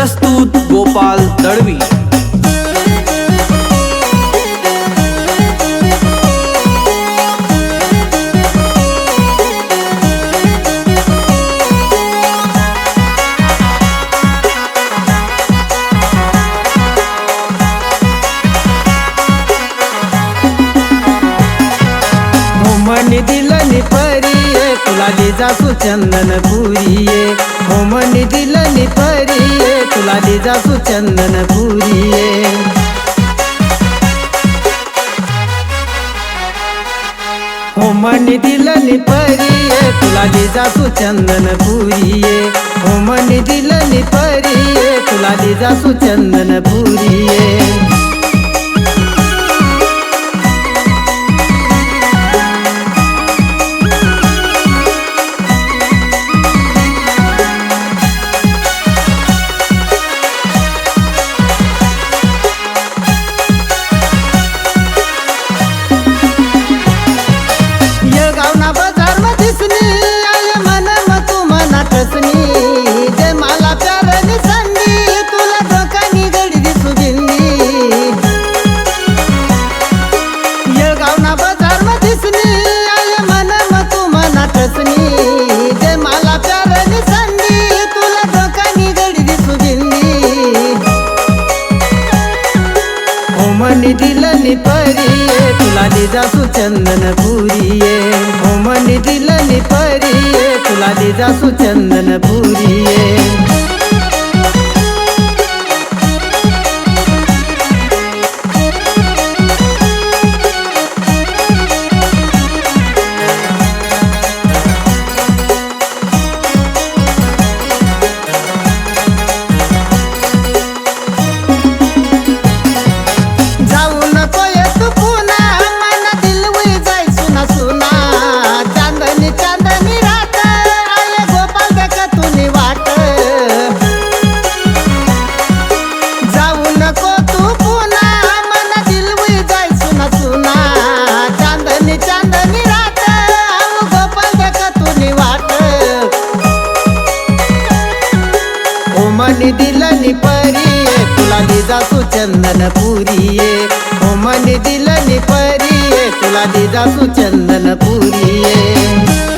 प्रस्तुत गोपाल दळवी होमनी दिलनी परीये तुला लिजासू चंदन पुरिये होमनी दिलनी परीये तुला लिजासू चंदन पुरिये होमनी दिलनी परीये तुला लिजासू चंदन पुरिये होमनी दिलनी परीये तुला जासू चंदन पुरिये हो दिलनी परीये तुला लिजासू चंदन पुरिये. होमनी दिलनी परीये तुला लिजासू चंदन पुरिये. ओमनी दिलनी परीये. तुला लिजासू चंदन पुरिये. ओमनी हो दिलनी परीये. तुला लिजासू चंदन पुरिये.